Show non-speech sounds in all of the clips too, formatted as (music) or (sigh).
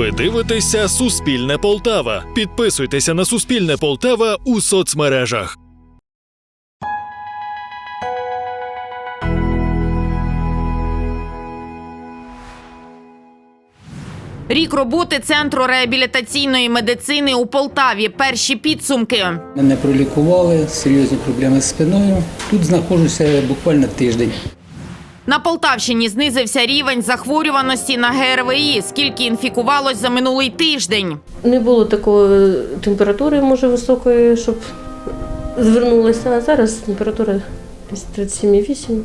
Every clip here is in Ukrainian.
Ви дивитеся Суспільне Полтава. Підписуйтеся на Суспільне Полтава у соцмережах. Рік роботи центру реабілітаційної медицини у Полтаві. Перші підсумки. Мене пролікували, серйозні проблеми з спиною. Тут знаходжуся буквально тиждень. На Полтавщині знизився рівень захворюваності на ГРВІ. Скільки інфікувалось за минулий тиждень? Не було такої температури, може, високої, щоб звернулася. А зараз температура десь 37,8.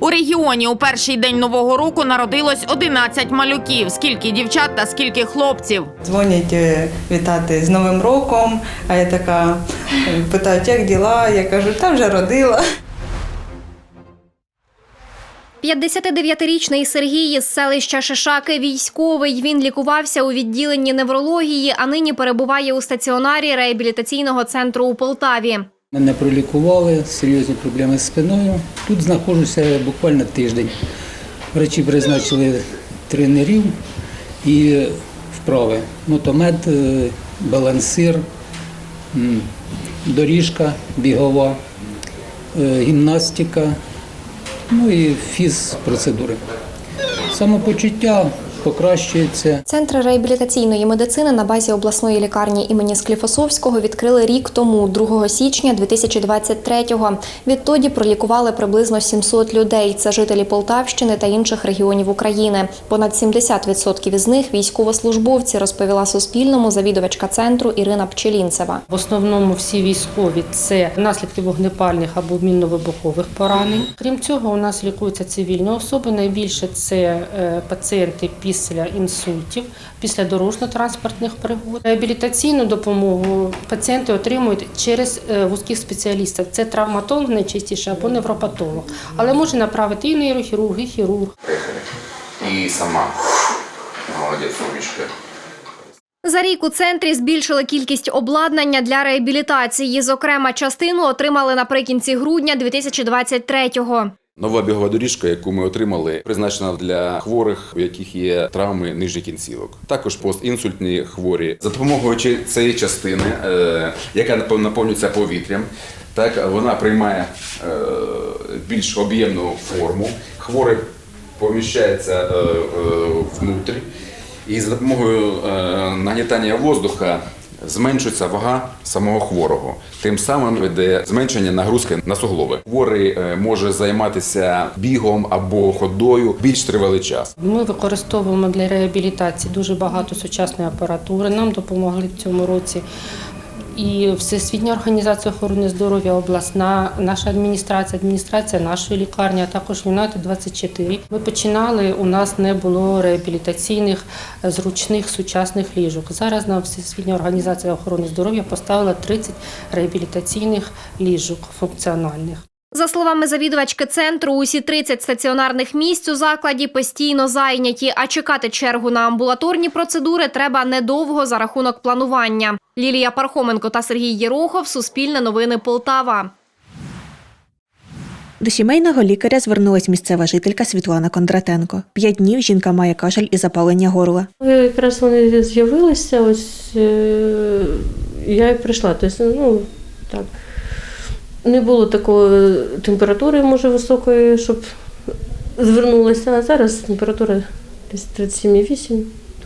У регіоні у перший день нового року народилось 11 малюків. Скільки дівчат та скільки хлопців? Дзвонять е, вітати з Новим роком, а я така е, питають, як діла? Я кажу, та вже родила. 59-річний Сергій із селища Шишаки військовий. Він лікувався у відділенні неврології, а нині перебуває у стаціонарі реабілітаційного центру у Полтаві. Мене пролікували, серйозні проблеми з спиною. Тут знаходжуся буквально тиждень. Врачі призначили тренерів і вправи. Мотомед, е, балансир, доріжка бігова, е, гімнастика, ну і фізпроцедури. Самопочуття покращується. Центр реабілітаційної медицини на базі обласної лікарні імені Скліфосовського відкрили рік тому, 2 січня 2023-го. Відтоді пролікували приблизно 700 людей. Це жителі Полтавщини та інших регіонів України. Понад 70% із них військовослужбовці, розповіла Суспільному завідувачка центру Ірина Пчелінцева. В основному всі військові це наслідки вогнепальних або мінно-вибухових поранень. Крім цього, у нас лікуються цивільні особи. Найбільше це е, пацієнти після інсультів, після дорожньо-транспортних пригод. Реабілітаційну допомогу пацієнти отримують через е, вузьких спеціалістів. Це травматолог найчастіше або невропатолог. Але може направити і нейрохірург, і хірург. И сама. За рік у центрі збільшили кількість обладнання для реабілітації. Зокрема, частину отримали наприкінці грудня 2023-го. Нова бігова доріжка, яку ми отримали, призначена для хворих, у яких є травми нижніх кінцівок. Також постінсультні хворі. За допомогою цієї частини, е, яка наповнюється повітрям, так вона приймає е, більш об'ємну форму. Хворий поміщається е, внутрі, і за допомогою нагнітання воздуха зменшується вага самого хворого. Тим самим йде зменшення нагрузки на суглоби. Хворий е, може займатися бігом або ходою більш тривалий час. Ми використовуємо для реабілітації дуже багато сучасної апаратури. Нам допомогли в цьому році. І Всесвітня організація охорони здоров'я, обласна, наша адміністрація, адміністрація нашої лікарні, а також Юнайтед 24. Ми починали. У нас не було реабілітаційних зручних сучасних ліжок. Зараз нам Всесвітня організація охорони здоров'я поставила 30 реабілітаційних ліжок функціональних. За словами завідувачки центру, усі 30 стаціонарних місць у закладі постійно зайняті, а чекати чергу на амбулаторні процедури треба недовго за рахунок планування. Лілія Пархоменко та Сергій Єрохов. Суспільне новини Полтава. До сімейного лікаря звернулась місцева жителька Світлана Кондратенко. П'ять днів жінка має кашель і запалення горла. Якраз вони з'явилися, ось е, я і прийшла. Тобто, ну, так. Не було такої температури, може, високої, щоб звернулася. А зараз температура десь 37,8.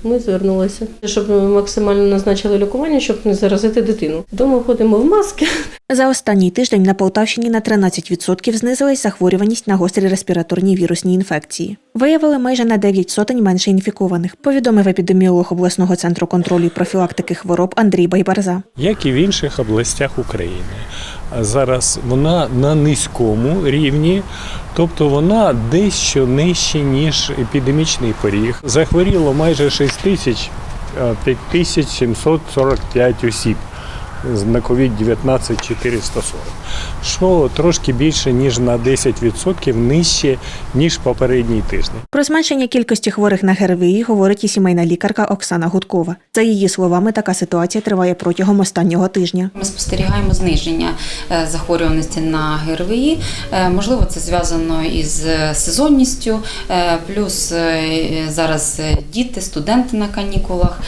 Тому і звернулася. Щоб максимально назначили лікування, щоб не заразити дитину. Дома ходимо в маски. За останній тиждень на Полтавщині на 13% знизилась захворюваність на гострі респіраторні вірусні інфекції. Виявили майже на 9 сотень менше інфікованих, повідомив епідеміолог обласного центру контролю і профілактики хвороб Андрій Байбарза. як і в інших областях України. А Зараз вона на низькому рівні, тобто вона дещо нижче, ніж епідемічний поріг. Захворіло майже 6 тисяч е, 5745 осіб. На COVID-19 440. Що трошки більше ніж на 10% нижче ніж попередній тиждень. Про зменшення кількості хворих на ГРВІ говорить і сімейна лікарка Оксана Гудкова. За її словами, така ситуація триває протягом останнього тижня. Ми спостерігаємо зниження е, захворюваності на ГРВІ. Е, Можливо, це зв'язано із е, сезонністю, плюс зараз діти, студенти на канікулах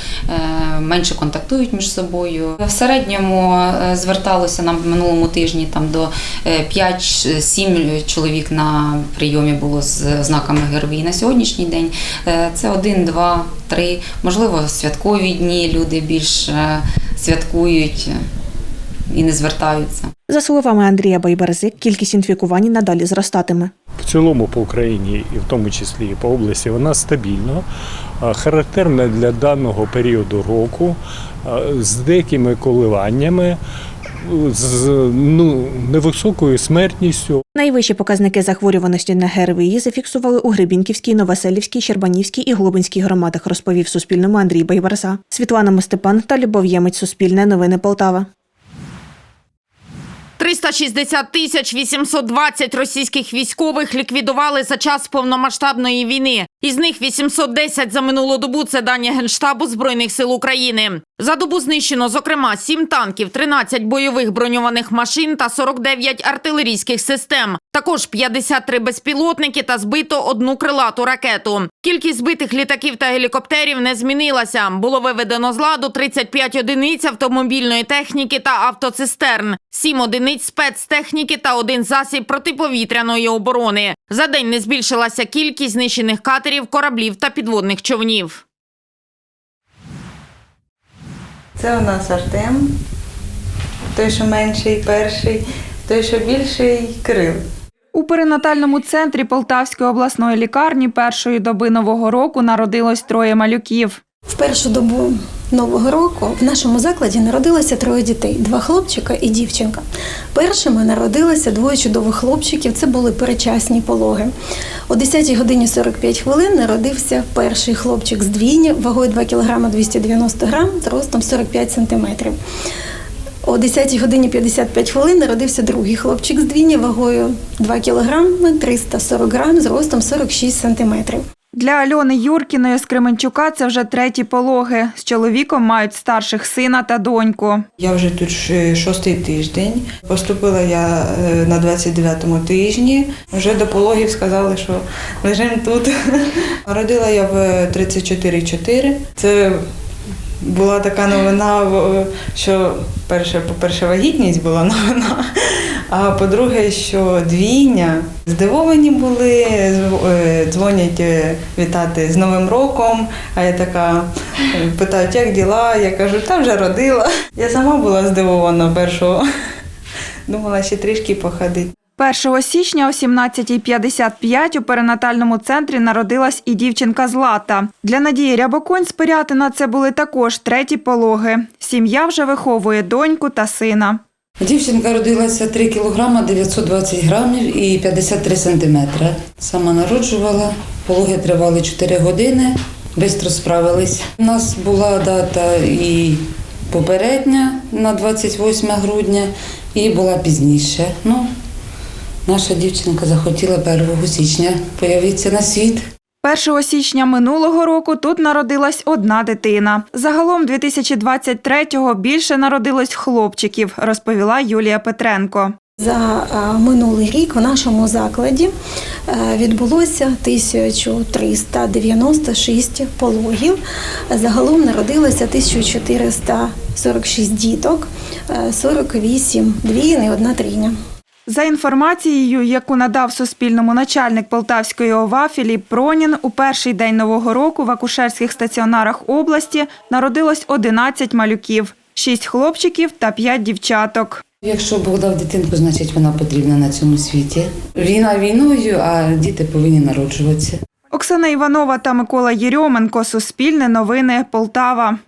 менше контактують між собою. В середньому зверталося нам в минулому тижні там до е, 5-7 чоловік на прийомі було з знаками ГРВІ. На сьогоднішній день е, це 1, 2, 3, можливо, святкові дні люди більш е, святкують і не звертаються. За словами Андрія Байберзи, кількість інфікувань надалі зростатиме. В цілому по Україні і в тому числі і по області вона стабільна, характерна для даного періоду року з деякими коливаннями, з ну, невисокою смертністю. Найвищі показники захворюваності на ГРВІ зафіксували у Гребінківській, Новоселівській, Щербанівській і Глобинській громадах, розповів Суспільному Андрій Байбарса. Світлана Мостепан та Любов Ємець. Суспільне новини Полтава. 360 тисяч 820 російських військових ліквідували за час повномасштабної війни. Із них 810 за минулу добу. Це дані Генштабу Збройних сил України. За добу знищено, зокрема, 7 танків, 13 бойових броньованих машин та 49 артилерійських систем. Також 53 безпілотники та збито одну крилату ракету. Кількість збитих літаків та гелікоптерів не змінилася. Було виведено з ладу 35 одиниць автомобільної техніки та автоцистерн, 7 одиниць спецтехніки та один засіб протиповітряної оборони. За день не збільшилася кількість знищених катерів, кораблів та підводних човнів. Це у нас Артем, той, що менший, перший, той, що більший Кирил. У перинатальному центрі Полтавської обласної лікарні першої доби нового року народилось троє малюків. В першу добу нового року в нашому закладі народилося троє дітей: два хлопчика і дівчинка. Першими народилося двоє чудових хлопчиків. Це були перечасні пологи. О 10 годині 45 хвилин народився перший хлопчик з двійні вагою 2 кг 290 грам, зростом 45 сантиметрів. О 10 годині 55 хвилин народився другий хлопчик з двійні вагою 2 кг 340 грам, зростом 46 сантиметрів. Для Альони Юркіної з Кременчука це вже треті пологи. З чоловіком мають старших сина та доньку. Я вже тут шостий тиждень. Поступила я е, на 29-му тижні. Вже до пологів сказали, що лежимо тут. (laughs) Родила я в 34,4. Це була така новина, що перше, по-перше, вагітність була (laughs) новина, а по-друге, що двійня здивовані були, е, дзвонять е, вітати з Новим роком. А я така е, питають, як діла? Я кажу, та вже родила. Я сама була здивована першого. Думала, ще трішки походити. 1 січня о 17.55 у перинатальному центрі народилась і дівчинка Злата. Для Надії Рябоконь з Пирятина це були також треті пологи. Сім'я вже виховує доньку та сина. Дівчинка родилася 3 кг 920 грамів і 53 сантиметри. Сама народжувала, пологи тривали 4 години, швидко справились. У нас була дата і попередня на 28 грудня, і була пізніше. Ну, наша дівчинка захотіла 1 січня появитися на світ. 1 січня минулого року тут народилась одна дитина. Загалом 2023-го більше народилось хлопчиків, розповіла Юлія Петренко. За е, минулий рік в нашому закладі е, відбулося 1396 пологів. Загалом народилося 1446 діток, е, 48 двійн і одна трійня. За інформацією, яку надав Суспільному начальник Полтавської ОВА Філіп Пронін, у перший день нового року в акушерських стаціонарах області народилось 11 малюків, 6 хлопчиків та 5 дівчаток. Якщо Бог дав дитинку, значить вона потрібна на цьому світі. Війна війною, а діти повинні народжуватися. Оксана Іванова та Микола Єрьоменко. Суспільне новини Полтава.